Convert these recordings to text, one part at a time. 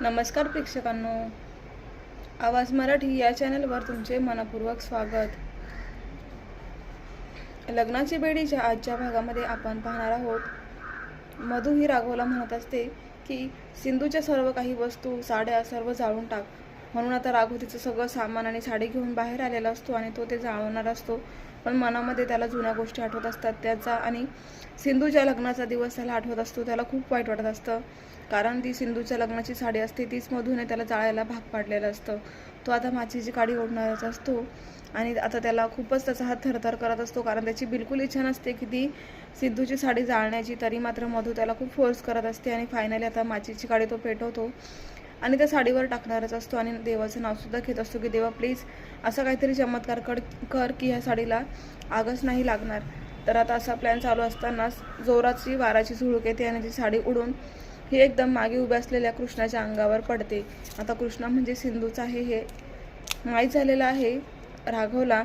नमस्कार प्रेक्षकांनो. आवाज मराठी या चॅनलवर तुमचे मनपूर्वक स्वागत. लग्नाची बेडीच्या आजच्या भागामध्ये आपण पाहणार आहोत. मधु ही राघवला म्हणत असते की सिंधूच्या सर्व काही वस्तू साड्या सर्व जाळून टाक. म्हणून आता राघू तिचं सगळं सामान आणि साडी घेऊन बाहेर आलेला असतो आणि तो ते जाळवणार असतो. पण मनामध्ये त्याला जुन्या गोष्टी आठवत असतात. त्याचा आणि सिंधूच्या लग्नाचा दिवस त्याला आठवत असतो. त्याला खूप वाईट वाटत असतं. कारण ती सिंधूच्या लग्नाची साडी असते तीच मधून त्याला जाळायला भाग पाडलेलं असतं. तो आता माचीची काडी ओढणारच असतो आणि आता त्याला खूपच त्याचा हात थरथर करत असतो. कारण त्याची बिलकुल इच्छा नसते की ती सिद्धूची साडी जाळण्याची. तरी मात्र मधू त्याला खूप फोर्स करत असते आणि फायनली आता माचीची काडी तो पेटवतो. आणि त्या साडीवर टाकणारच असतो आणि देवाचं नावसुद्धा घेत असतो की देवा प्लीज असं काहीतरी चमत्कार कर कर की ह्या साडीला आगच नाही लागणार. तर आता असा प्लॅन चालू असतानाच जोराची वाराची झुळूक येते आणि ती साडी उडून ही एकदम मागे उभ्या असलेल्या कृष्णाच्या अंगावर पडते. आता कृष्णा म्हणजे सिंधूचा आहे हे माहीत झालेलं आहे. राघवला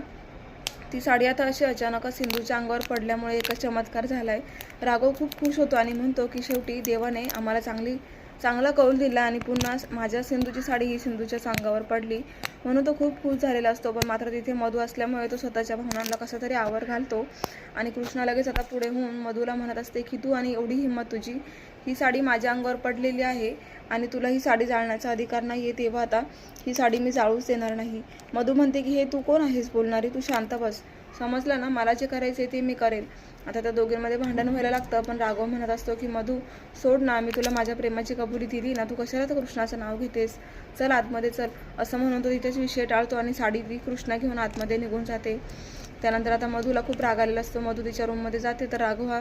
ती साडी आता अशी अचानकच सिंधूच्या अंगावर पडल्यामुळे एकच चमत्कार झाला आहे राघव खूप खुश होतो आणि म्हणतो की शेवटी देवाने आम्हाला चांगली चांगला कौल दिला आणि पुन्हा माझ्या सिंधूची साडी ही सिंधूच्या अंगावर पडली. म्हणून तो खूप खुश झालेला असतो पण मात्र तिथे मधू असल्यामुळे तो स्वतःच्या भावनांना कसा तरी आवर घालतो. आणि कृष्णा लगेच आता पुढे होऊन मधूला म्हणत असते की तू आणि एवढी हिंमत तुझी. ही साडी माझ्या अंगावर पडलेली आहे आणि तुला ही साडी जाळण्याचा अधिकार नाही आहे तेव्हा आता ही साडी मी जाळूच देणार नाही. मधू म्हणते की हे तू कोण आहेस बोलणारी? तू शांत बस. समजलं ना मला जे करायचे ते मी करेल. आता त्या दोघींमध्ये भांडण व्हायला लागतं पण राघव म्हणत असतो की मधू सोड ना मी तुला माझ्या प्रेमाची कबुली दिली ना तू कशाला तर कृष्णाचं नाव घेतेस? चल आतमध्ये चल. असं म्हणून तो तिथेच विषय टाळतो आणि साडी ती कृष्णा घेऊन आतमध्ये निघून जाते. त्यानंतर आता मधूला खूप राग आलेला असतो. मधू तिच्या रूममध्ये जाते तर राघव हा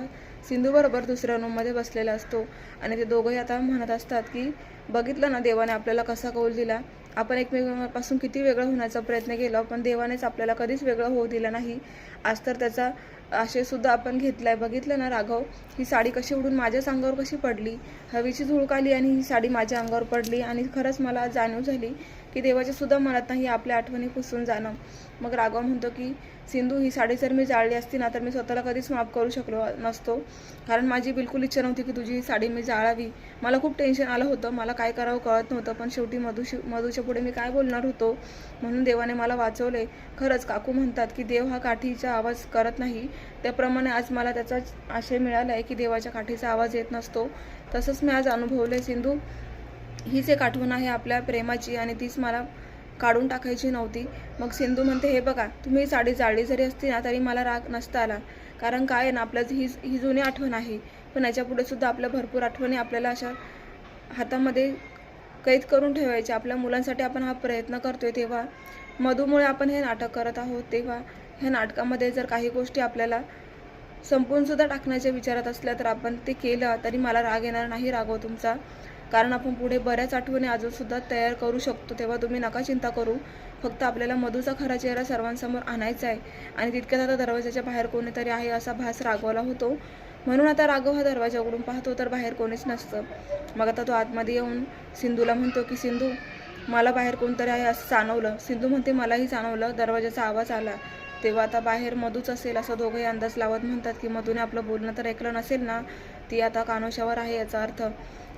सिंधूबरोबर दुसऱ्या रूममध्ये बसलेला असतो. आणि ते दोघंही आता म्हणत असतात की बघितलं ना देवाने आपल्याला कसा कौल दिला? आपण एकमेकांपासून किती वेगळं होण्याचा प्रयत्न केला पण देवानेच आपल्याला कधीच वेगळं होऊ दिलं नाही. आज तर त्याचा आशयसुद्धा आपण घेतला आहे बघितलं ना राघव? ही साडी कशी उडून माझ्याच अंगावर कशी पडली? हवेची झुळूक आली आणि ही साडी माझ्या अंगावर पडली आणि खरंच मला जाणीव झाली की देवाच्या सुद्धा मनात नाही आपल्या आठवणी पुसून जाणं. मग राघव म्हणतो की सिंधू ही साडी जर मी जाळली असती ना तर मी स्वतःला कधीच माफ करू शकलो नसतो. कारण माझी बिलकुल इच्छा नव्हती की तुझी ही साडी मी जाळावी. मला खूप टेन्शन आलं होतं. मला काय करावं कळत नव्हतं. पण शेवटी मधुशी मधूच्या पुढे मी काय बोलणार होतो? म्हणून देवाने मला वाचवले. खरंच काकू म्हणतात की देव हा काठीचा आवाज करत नाही. त्याप्रमाणे आज मला त्याचा आशय मिळाला आहे की देवाच्या काठीचा आवाज येत नसतो. तसंच मी आज अनुभवले सिंधू. हीच एक आठवण आहे आपल्या प्रेमाची आणि तीच मला काढून टाकायची नव्हती. मग सिंधू म्हणते हे बघा तुम्ही साडी जाळली जरी असती ना तरी मला राग नसता आला कारण काय आहे ना आपलं ही ही जुनी आठवण आहे. पण याच्यापुढे सुद्धा आपल्या भरपूर आठवणी आपल्याला अशा हातामध्ये कैद करून ठेवायचे आपल्या मुलांसाठी आपण हा प्रयत्न करतोय तेव्हा. मधूमुळे आपण हे नाटक करत आहोत तेव्हा. ह्या नाटकामध्ये जर काही गोष्टी आपल्याला संपूनसुद्धा टाकण्याच्या विचारात असल्या तर आपण ते केलं तरी मला राग येणार नाही रागव हो तुमचा. कारण आपण पुढे बऱ्याच आठवणी अजून सुद्धा तयार करू शकतो तेव्हा तुम्ही नका चिंता करू. फक्त आपल्याला मधूचा खरा चेहरा सर्वांसमोर आणायचा आहे. आणि तितक्यात आता दरवाजाच्या बाहेर कोणीतरी आहे असा भास रागवला होतो. म्हणून आता राघव हा दरवाजा उघडून पाहतो तर बाहेर कोणीच नसतं. मग आता तो आतमध्ये येऊन सिंधूला म्हणतो की सिंधू मला बाहेर कोणतरी आहे असं जाणवलं. सिंधू म्हणते मलाही जाणवलं. दरवाजाचा आवाज आला. तेव्हा आता बाहेर मधूच असेल असं दोघंही अंदाज लावत म्हणतात की मधूने आपलं बोलणं तर ऐकलं नसेल ना ती आता कानोशावर आहे याचा अर्थ.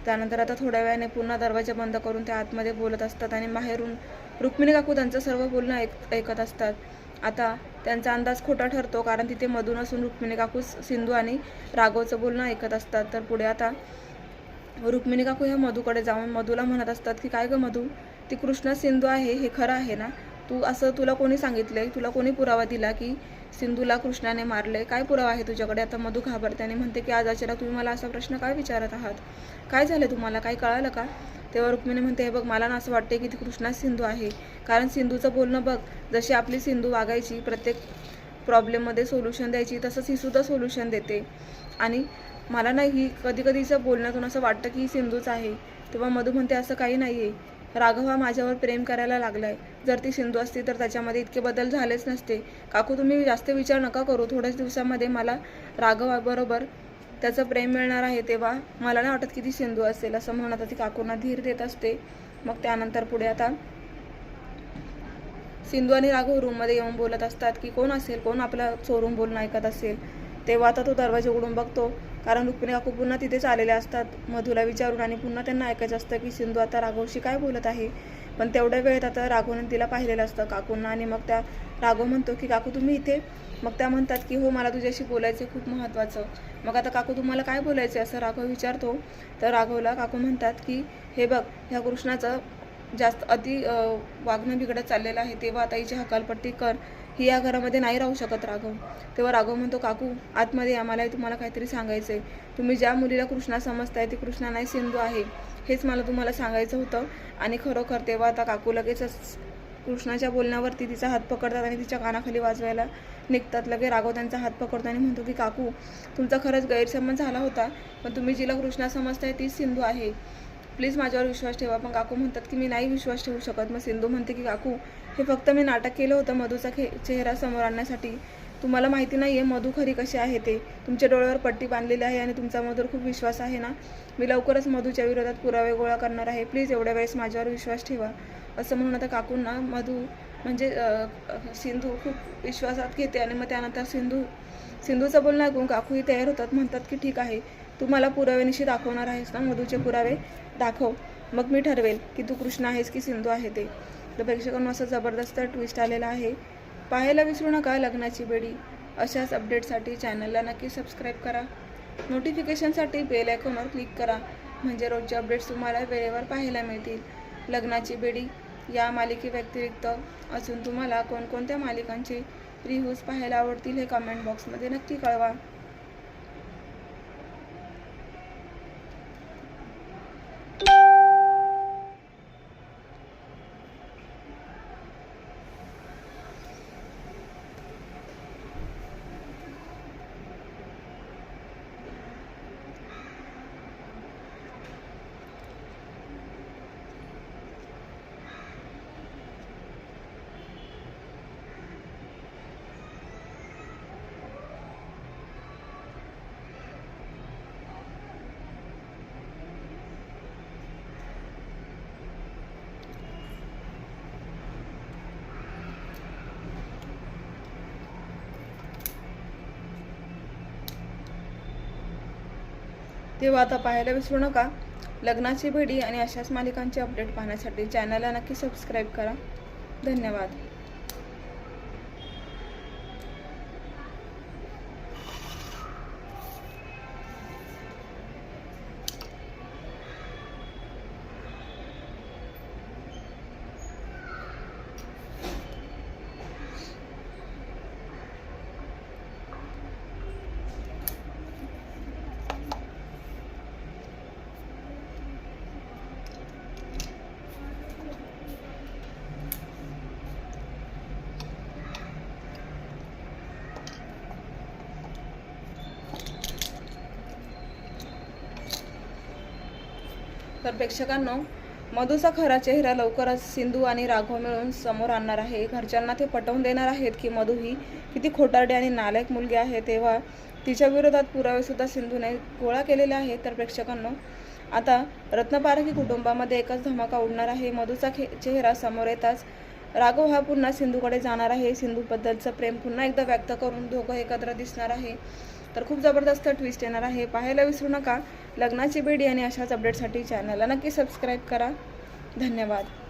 त्यानंतर आता थोड्या वेळाने पुन्हा दरवाजा बंद करून ते आतमध्ये बोलत असतात आणि बाहेरून रुक्मिणी काकू त्यांचं सर्व बोलणं ऐक ऐकत असतात. आता त्यांचा अंदाज खोटा ठरतो कारण तिथे मधून असून रुक्मिणी काकू सिंधू आणि राघवचं बोलणं ऐकत असतात. तर पुढे आता रुक्मिणी काकू ह्या मधूकडे जाऊन मधूला म्हणत असतात की काय गं मधू? ती कृष्ण सिंधू आहे हे खरं आहे ना? तू असं तुला कोणी सांगितलंय? तुला कोणी पुरावा दिला की सिंधूला कृष्णाने मारले काय पुरावा आहे तुझ्याकडे? आता मधू घाबरत्याने म्हणते की आज अचानक तुम्ही मला असा प्रश्न काय विचारत आहात? काय झालं तुम्हाला? काय कळालं का? तेव्हा रुक्मिणी म्हणते हे बघ मला ना असं वाटते की ती कृष्णाच सिंधू आहे. कारण सिंधूचं बोलणं बघ जशी आपली सिंधू वागायची प्रत्येक प्रॉब्लेममध्ये सोल्युशन द्यायची तसंच ही सुद्धा सोल्युशन देते. आणि मला नाही ही कधी कधीचं बोलण्यातून असं वाटतं की सिंधूच आहे? तेव्हा मधू म्हणते असं काही नाही आहे राघव हा माझ्यावर प्रेम करायला लागलाय. जर ती सिंधू असती तर त्याच्यामध्ये इतके बदल झालेच नसते. काकू तुम्ही जास्त विचार नका करू. थोड्याच दिवसामध्ये मला राघवाबरोबर त्याचं प्रेम मिळणार आहे तेव्हा मला नाही वाटत की ती सिंधू असेल असं म्हणत आता ती काकूंना धीर देत असते. मग त्यानंतर पुढे आता सिंधू आणि राघव रूममध्ये येऊन बोलत असतात की कोण असेल? कोण आपला चोरून बोलणं ऐकत असेल? तेव्हा आता तो दरवाजा उघडून बघतो. कारण रुक्मिणी काकू पुन्हा तिथेच आलेले असतात. मधूला विचारून आणि पुन्हा त्यांना ऐकायचं असतं की सिंधू आता राघवशी काय बोलत आहे? पण तेवढ्या वेळेत आता राघवने तिला पाहिलेलं असतं काकूंना आणि मग त्या राघव म्हणतो की काकू तुम्ही इथे? मग त्या म्हणतात की हो मला तुझ्याशी बोलायचं खूप महत्त्वाचं. मग आता काकू तुम्हाला काय बोलायचं असं राघव विचारतो. तर राघवला काकू म्हणतात की हे बघ ह्या कृष्णाचं जास्त अति वागणं बिघडत चाललेलं आहे. तेव्हा आता हिची हकालपट्टी कर. ही या घरामध्ये नाही राहू शकत राघव. तेव्हा राघव म्हणतो काकू आतमध्ये आम्हाला तुम्हाला काहीतरी सांगायचं आहे तुम्ही ज्या मुलीला कृष्णा समजताय ती कृष्णा नाही सिंधू आहे. हेच मला तुम्हाला सांगायचं होतं. आणि खरोखर तेव्हा आता काकू लगेचच कृष्णाच्या बोलण्यावरती तिचा हात पकडतात आणि तिच्या कानाखाली वाजवायला निघतात. लगे राघव त्यांचा हात पकडतो आणि म्हणतो की काकू तुमचा खरंच गैरसमज झाला होता पण तुम्ही जिला कृष्णा समजताय तीच सिंधू आहे. प्लीज माझ्यावर विश्वास ठेवा. पण काकू म्हणतात की मी नाही विश्वास ठेवू शकत. मग सिंधू म्हणते की काकू हे फक्त मी नाटक केलं होतं मधूचा खे चेहरा समोर आणण्यासाठी. तुम्हाला माहिती नाही आहे मधू खरी कशी आहे ते. तुमच्या डोळ्यावर पट्टी बांधलेली आहे आणि तुमचा मधूर खूप विश्वास आहे ना? मी लवकरच मधूच्या विरोधात पुरावे गोळा करणार आहे. प्लीज एवढ्या वेळेस माझ्यावर विश्वास ठेवा. असं म्हणून आता काकूंना मधू म्हणजे सिंधू खूप विश्वासात घेते आणि मग त्यानंतर सिंधू सिंधूचं बोलणं ऐकून काकूही तयार होतात. म्हणतात की ठीक आहे. तू मला पुराव्यानिशी दाखवणार आहेस ना मधूचे पुरावे? दाखव. मग मी ठरवेल की तू कृष्ण आहेस की सिंधू आहे ते. तर प्रेक्षकांना असा जबरदस्त ट्विस्ट आलेला आहे. पाहायला विसरू नका लग्नाची बेडी. अशाच अपडेटसाठी चॅनलला नक्की सबस्क्राईब करा. नोटिफिकेशनसाठी बेल आयकॉनवर क्लिक करा. म्हणजे रोजचे अपडेट्स तुम्हाला वेळेवर पाहायला मिळतील. लग्नाची बेडी या मालिकेव्यतिरिक्त अजून तुम्हाला कोणकोणत्या मालिकांचे रिव्ह्यूज पाहायला आवडतील हे कमेंट बॉक्समध्ये नक्की कळवा. तेव्हा आता पाहायला विसरू नका लग्नाची भेडी आणि अशाच मालिकांचे अपडेट पाहण्यासाठी चॅनलला नक्की सबस्क्राईब करा. धन्यवाद. तर प्रेक्षकांनो मधूचा खरा चेहरा लवकरच सिंधू आणि राघव मिळून समोर आणणार आहे. घरच्यांना ते पटवून देणार आहेत की मधू ही किती खोटारडी आणि नालायक मुलगी आहे तेव्हा तिच्या विरोधात पुरावेसुद्धा सिंधूने गोळा केलेले आहेत. तर प्रेक्षकांनो आता रत्नपारखी कुटुंबामध्ये एकच धमाका उडणार आहे. मधूचा खे चेहरा समोर येताच राघव हा पुन्हा सिंधूकडे जाणार आहे. सिंधूबद्दलचं प्रेम पुन्हा एकदा व्यक्त करून दोघं एकत्र दिसणार आहे. तर खूप जबरदस्त ट्विस्ट येणार आहे. पाहायला विसरू नका. लग्नाची बेडी आणि अशाच अपडेटसाठी चॅनलला नक्की सबस्क्राईब करा. धन्यवाद.